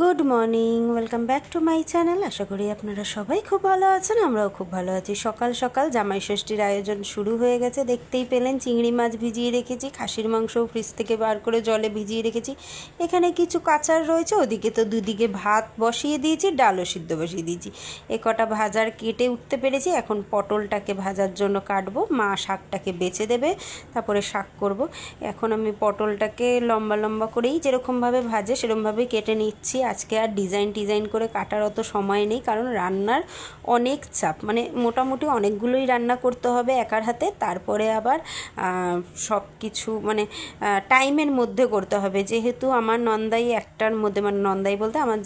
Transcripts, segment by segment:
Good morning, welcome back to my channel. আশা করি আপনারা সবাই খুব ভালো আছেন, আমরাও খুব ভালো আছি। সকাল সকাল জামাই ষষ্ঠীর আয়োজন শুরু হয়ে গেছে, দেখতেই পেলেন চিংড়ি মাছ ভিজিয়ে রেখেছি, খাসির মাংসও ফ্রিজ থেকে বার করে জলে ভিজিয়ে রেখেছি। এখানে কিছু কাঁচার রয়েছে, ওদিকে তো দুদিকে ভাত বসিয়ে দিয়েছি, ডালও সিদ্ধ বসিয়ে দিয়েছি। এ কটা ভাজার কেটে উঠতে পেরেছি, এখন পটলটাকে ভাজার জন্য কাটবো, মা শাকটাকে বেছে দেবে, তারপরে শাক করব। এখন আমি পটলটাকে লম্বা লম্বা করেই যেরকমভাবে ভাজে, সেরকমভাবেই কেটে নিচ্ছি। আজকে আর ডিজাইন টিজাইন করে কাটার অত সময় নেই, কারণ রান্নার অনেক চাপ। মানে মোটামুটি অনেকগুলোই রান্না করতে হবে একার হাতে, তারপরে আবার সব কিছু মানে টাইমের মধ্যে করতে হবে। যেহেতু আমার নন্দাই একটার মধ্যে মানে নন্দাই বলতে আমার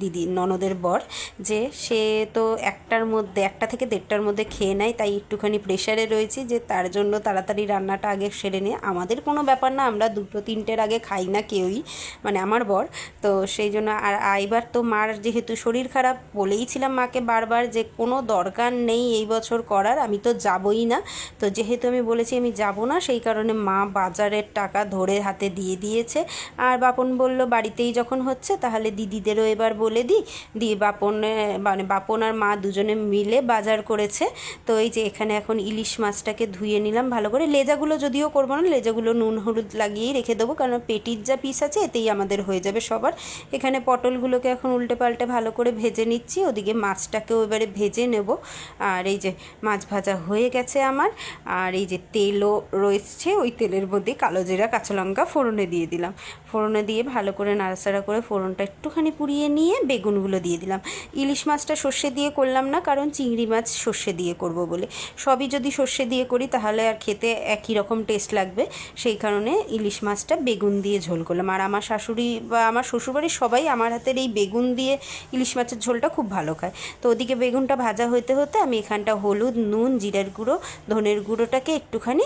দিদি, ননদের বর, যে সে তো একটার মধ্যে, একটা থেকে দেড়টার মধ্যে খেয়ে নেয়, তাই একটুখানি প্রেশারে রয়েছি যে তার জন্য তাড়াতাড়ি রান্নাটা আগে সেরে নিয়ে। আমাদের কোনো ব্যাপার না, আমরা দুটো, তিনটের আগে খাই না কেউই মানে আমার বর। তো সেই জন্য আর এবার তো মার যেহেতু শরীর খারাপ বলেইছিলাম মাকে বারবার যে কোনো দরকার নেই এই বছর করার, আমি তো যাবই না। তো যেহেতু আমি বলেছি আমি যাব না, সেই কারণে মা বাজারের টাকা ধরে হাতে দিয়ে দিয়েছে। আর বাপন বলল, বাড়িতেই যখন হচ্ছে, তাহলে দিদিদেরও এবার বলে দিই। দিয়ে বাপন মানে বাপন আর মা দুজনে মিলে বাজার করেছে। তো এই যে এখানে এখন ইলিশ মাছটাকে ধুয়ে নিলাম ভালো করে। লেজাগুলো যদিও করব না, লেজাগুলো নুন, হলুদ লাগিয়েই রেখে দেবো, কারণ পেটির যা পিস আছে, এতেই আমাদের হয়ে যাবে সবার। এখানে পটলগুলোকে এখন উল্টে পাল্টে ভালো করে ভেজে নিচ্ছি। ওদিকে মাছটাকেও এবারে ভেজে নেব। আর এই যে মাছ ভাজা হয়ে গেছে আমার। আর এই যে তেলও রয়েছে, ওই তেলের মধ্যে কালো জিরা, কাঁচা লঙ্কা ফোড়নে দিয়ে দিলাম। ফোড়নে দিয়ে ভালো করে নাড়াচাড়া করে ফোড়নটা একটুখানি পুড়িয়ে নিয়ে বেগুনগুলো দিয়ে দিলাম। ইলিশ মাছটা সর্ষে দিয়ে করলাম না, কারণ চিংড়ি মাছ সর্ষে দিয়ে করব বলে। সবই যদি সর্ষে দিয়ে করি, তাহলে আর খেতে একই রকম টেস্ট লাগবে। সেই কারণে ইলিশ মাছটা বেগুন দিয়ে ঝোল করলাম। আর আমার শাশুড়ি বা আমার শ্বশুরবাড়ির সবাই আমার হাতের এই বেগুন দিয়ে ইলিশ মাছের ঝোলটা খুব ভালো খায়। তো ওদিকে বেগুনটা ভাজা হতে হতে আমি এখানটা হলুদ, নুন, জিরার গুঁড়ো, ধনের গুঁড়োটাকে একটুখানি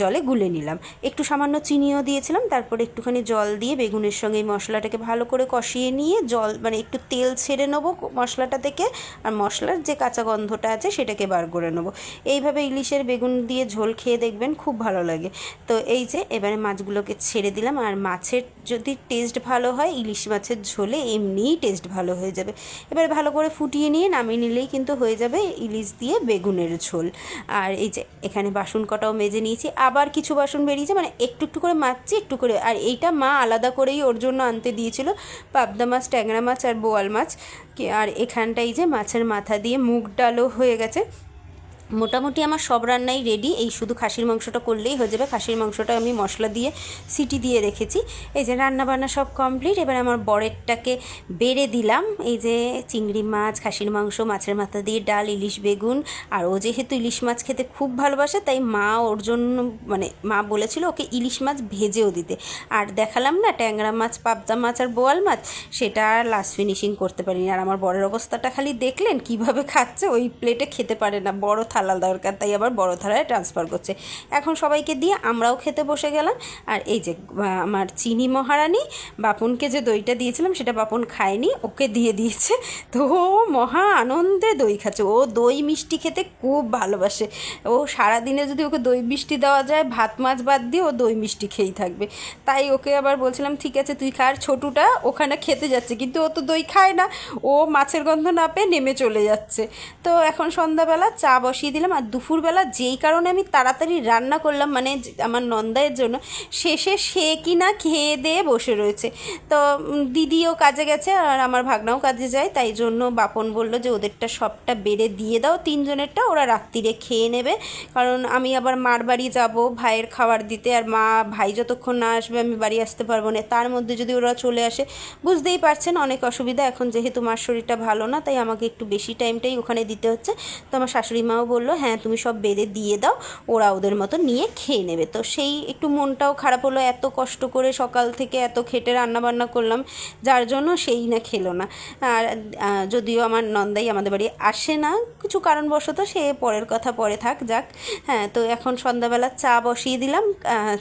জলে গুলে নিলাম। একটু সামান্য চিনিও দিয়েছিলাম, তারপরে একটুখানি জল দিয়ে বেগুনের সঙ্গে এই মশলাটাকে ভালো করে কষিয়ে নিয়ে জল মানে একটু তেল ছেড়ে নেব মশলাটা থেকে, আর মশলার যে কাঁচা গন্ধটা আছে সেটাকে বার করে নেব। এইভাবে ইলিশের বেগুন দিয়ে ঝোল খেয়ে দেখবেন খুব ভালো লাগে। তো এই যে, এবারে মাছগুলোকে ছেড়ে দিলাম, আর মাছের যদি টেস্ট ভালো হয়, ইলিশ মাছের ঝোলে এমনিই টেস্ট ভালো হয়ে যাবে। এবার ভালো করে ফুটিয়ে নিয়ে নামিয়ে নিলেই কিন্তু হয়ে যাবে ইলিশ দিয়ে বেগুনের ঝোল। আর এই যে এখানে বাসন কটাও মেজে নিয়েছি। আবার কিছু বাসন বেরিয়েছে মানে একটু একটু করে মাছছি একটু করে। আর এইটা মা আলাদা করেই ওর জন্য আনতে দিয়েছিল, পাবদা মাছ, ট্যাংরা মাছ আর বোয়াল মাছ। আর এখানটাই যে মাছের মাথা দিয়ে মুগ ডালও হয়ে গেছে। মোটামুটি আমার সব রান্নাই রেডি এই শুধু খাসির মাংসটা করলেই হয়ে যাবে। খাসির মাংসটা আমি মশলা দিয়ে সিটি দিয়ে রেখেছি। এই যে রান্না বান্না সব কমপ্লিট এবার আমার বরেরটাকে বেড়ে দিলাম। এই যে চিংড়ি মাছ, খাসির মাংস, মাছের মাথা দিয়ে ডাল, ইলিশ বেগুন। আর ও যেহেতু ইলিশ মাছ খেতে খুব ভালোবাসে, তাই মা ওর জন্য মানে মা বলেছিল ওকে ইলিশ মাছ ভেজেও দিতে। আর দেখালাম না, ট্যাংরা মাছ, পাবদা মাছ আর বোয়াল মাছ, সেটা আর লাস্ট ফিনিশিং করতে পারিনি। আর আমার বরের অবস্থাটা খালি দেখলেন, কীভাবে খাচ্ছে, ওই প্লেটে খেতে পারে না। বড় থালা দরকার, তাই আবার বড় থালায় ট্রান্সফার করছে। এখন সবাইকে দিয়ে আমরাও খেতে বসে গেলাম। আর এই যে আমার চিনি মহারানী, বাপনকে যে দইটা দিয়েছিলাম, সেটা বাপন খায়নি, ওকে দিয়ে দিয়েছে। তো মহা আনন্দে দই খাচ্ছে। ও দই মিষ্টি খেতে খুব ভালোবাসে। ও সারাদিনে যদি ওকে দই মিষ্টি দেওয়া যায়, ভাত মাছ বাদ দিয়ে ও দই মিষ্টি খেয়েই থাকবে। তাই ওকে আবার বলছিলাম, ঠিক আছে, তুই খা। আর ছোটুটা ওখানে খেতে যাচ্ছে, কিন্তু ও তো দই খায় না। ও মাছের গন্ধ না পেয়ে নেমে চলে যাচ্ছে। তো এখন সন্ধ্যাবেলা চা বসিয়ে দিলাম। আর দুপুরবেলা যেই কারণে আমি তাড়াতাড়ি রান্না করলাম মানে আমার নন্দায়ের জন্য, শেষে সে কিনা খেয়ে দিয়ে বসে রয়েছে। তো দিদিও কাজে গেছে আর আমার ভাগনাও কাজে যায়, তাই জন্য বাপন বলল যে ওদেরটা সবটা বেড়ে দিয়ে দাও, তিনজনেরটা ওরা রাত্রিরে খেয়ে নেবে। কারণ আমি আবার মার বাড়ি যাব, ভাইয়ের খাবার দিতে, আর মা, ভাই যতক্ষণ না আসবে আমি বাড়ি আসতে পারব না। তার মধ্যে যদি ওরা চলে আসে, বুঝতেই পারছেন অনেক অসুবিধা। এখন যেহেতু মার শরীরটা ভালো না, তাই আমাকে একটু বেশি টাইমটাই ওখানে দিতে হচ্ছে। তো আমার শাশুড়ি মাও বলল হ্যাঁ তুমি সব বেঁধে দিয়ে দাও, ওরা ওদের মতো নিয়ে খেয়ে নেবে। তো সেই একটু মনটাও খারাপ হলো, এত কষ্ট করে সকাল থেকে এত খেটে রান্না বান্না করলাম, যার জন্য সেই না খেলো না। আর যদিও আমার নন্দাই আমাদের বাড়ি আসে না, কিছু কারণবশত সে পরের কথা পরে থাক, যাক। হ্যাঁ তো এখন সন্ধ্যাবেলা চা বসিয়ে দিলাম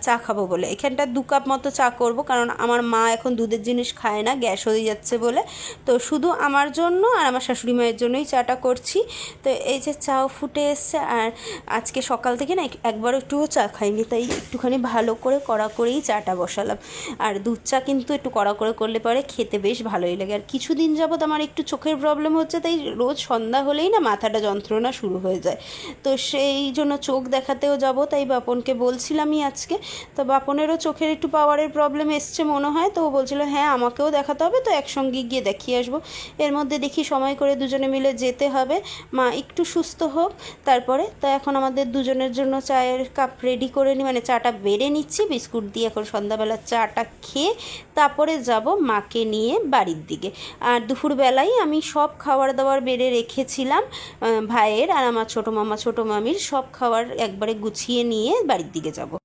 চা খাব বলে। এখানটা দু কাপ মতো চা করব, কারণ আমার মা এখন দুধের জিনিস খায় না, গ্যাস হয়ে যাচ্ছে বলে। তো শুধু আমার জন্য আর আমার শাশুড়ি মায়ের জন্যই চাটা করছি। তো এই যে চাও ফুটে এসছে আর আজকে সকাল থেকে না এক- একবারও একটুও চা খাইনি, তাই একটুখানি ভালো করে কড়া করেই চাটা বসালাম। আর দুধ চা কিন্তু একটু কড়া করে করলে পরে খেতে বেশ ভালোই লাগে। আর কিছুদিন যাবৎ আমার একটু চোখের প্রবলেম হচ্ছে, তাই রোজ সন্ধ্যা হলেই না মাথাটা যন্ত্রণা শুরু হয়ে যায়। তো সেই জন্য চোখ দেখাতেও যাব, তাই বাপনকে বলছিলামই আজকে। তো বাপনেরও চোখের একটু পাওয়ারের প্রবলেম এসছে মনে হয়, তো বলছিল হ্যাঁ আমাকেও দেখাতে হবে, তো একসঙ্গে গিয়ে দেখিয়ে আসব। এর মধ্যে দেখি সময় করে দুজনে মিলে যেতে হবে। মা একটু সুস্থ হোক তারপরে তো এখন আমাদের দুজনের জন্য চায়ের কাপ রেডি করে নিই মানে চাটা বেড়ে নিচ্ছি, বিস্কুট দিয়ে এখন সন্ধ্যাবেলা চাটা খেয়ে তারপরে যাব মাকে নিয়ে বাড়ির দিকে। আর দুপুরবেলায় আমি সব খাবার দাবার বেড়ে রেখেছিলাম ভাইয়ের আর আমার ছোটো মামা, ছোটো মামির সব খাবার একবারে গুছিয়ে নিয়ে বাড়ির দিকে যাব।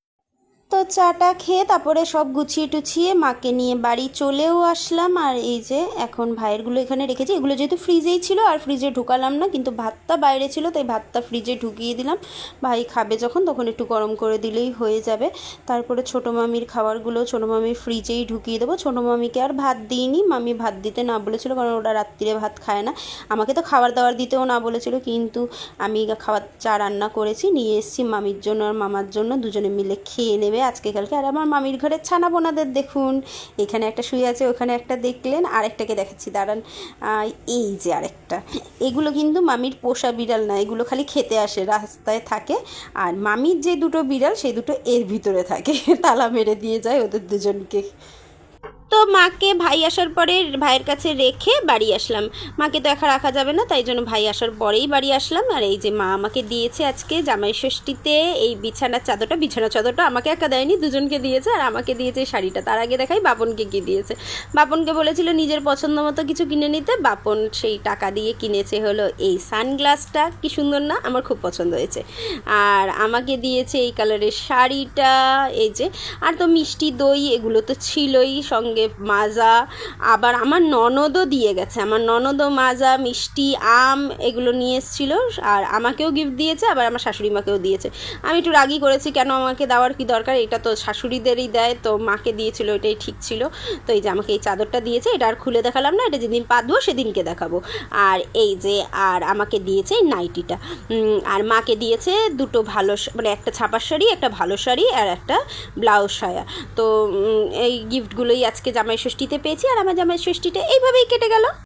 তো চাটা খেয়ে তারপরে সব গুছিয়ে টুছিয়ে মাকে নিয়ে বাড়ি চলেও আসলাম। আর এই যে এখন ভাইয়েরগুলো এখানে রেখেছি, এগুলো যেহেতু ফ্রিজেই ছিল আর ফ্রিজে ঢুকালাম না, কিন্তু ভাতটা বাইরে ছিল, তাই ভাতটা ফ্রিজে ঢুকিয়ে দিলাম। ভাই খাবে যখন, তখন একটু গরম করে দিলেই হয়ে যাবে। তারপরে ছোটো মামির খাবারগুলো ছোটো মামির ফ্রিজেই ঢুকিয়ে দেবো। ছোটো মামিকে আর ভাত দিইনি, মামি ভাত দিতে না বলেছিল, কারণ ওরা রাত্রিরে ভাত খায় না। আমাকে তো খাবার দাবার দিতেও না বলেছিল, কিন্তু আমি খাবার চা রান্না করেছি, নিয়ে এসেছি মামির জন্য আর মামার জন্য, দুজনে মিলে খেয়ে নেবে। আজকে কালকে। আর আমার মামির ঘরের ছানা বোনাদের দেখুন। এখানে একটা শুয়ে আছে, ওখানে একটা দেখলেন। আরেকটাকে দেখাচ্ছি, দাঁড়ান। এই যে আরেকটা। এগুলো কিন্তু মামির পোষা বিড়াল না, এগুলো খালি খেতে আসে, রাস্তায় থাকে। আর মামির যে দুটো বিড়াল, সেই দুটো এর ভিতরে থাকে। তালা মেরে দিয়ে যায় ওদের দুজনকে। তো মাকে ভাই আসার পরে ভাইয়ের কাছে রেখে বাড়ি আসলাম। মাকে তো একা রাখা যাবে না, তাই জন্য ভাই আসার পরেই বাড়ি আসলাম। আর এই যে মা আমাকে দিয়েছে আজকে জামাই ষষ্ঠীতে, এই বিছানার চাদরটা বিছানার চাদরটা আমাকে একা দেয়নি, দুজনকে দিয়েছে। আর আমাকে দিয়েছে এই শাড়িটা, তার আগে দেখাই বাপনকে কি দিয়েছে। বাপনকে বলেছিল নিজের পছন্দ মতো কিছু কিনে নিতে, বাপন সেই টাকা দিয়ে কিনেছে হলো এই সানগ্লাসটা। কি সুন্দর না? আমার খুব পছন্দ হয়েছে। আর আমাকে দিয়েছে এই কালারের শাড়িটা, এই যে, আর তো মিষ্টি দই এগুলো তো ছিলই সঙ্গে। মাজা, আবার আমার ননদও দিয়ে গেছে। আমার ননদও মাজা, মিষ্টি, আম এগুলো নিয়ে এসেছিল আর আমাকেও গিফট দিয়েছে, আবার আমার শাশুড়ি মাকেও দিয়েছে। আমি একটু রাগি করেছি, কেন আমাকে দেওয়ার কি দরকার? এটা তো শাশুড়িদেরই দেয়, তো মাকে দিয়েছিল, এটাই ঠিক ছিল। তো এই যে আমাকে এই চাদরটা দিয়েছে, এটা আর খুলে দেখালাম না, এটা যেদিন পাতবো সেদিনকে দেখাবো। আর এই যে, আর আমাকে দিয়েছে এই নাইটিটা। আর মাকে দিয়েছে দুটো ভালো মানে একটা ছাপার শাড়ি, একটা ভালো শাড়ি আর একটা ব্লাউজ সায়া। তো এই গিফটগুলোই আজকে জামাই ষষ্ঠীতে পেয়েছি আর আমার জামাই ষষ্ঠীটা এইভাবেই কেটে গেল।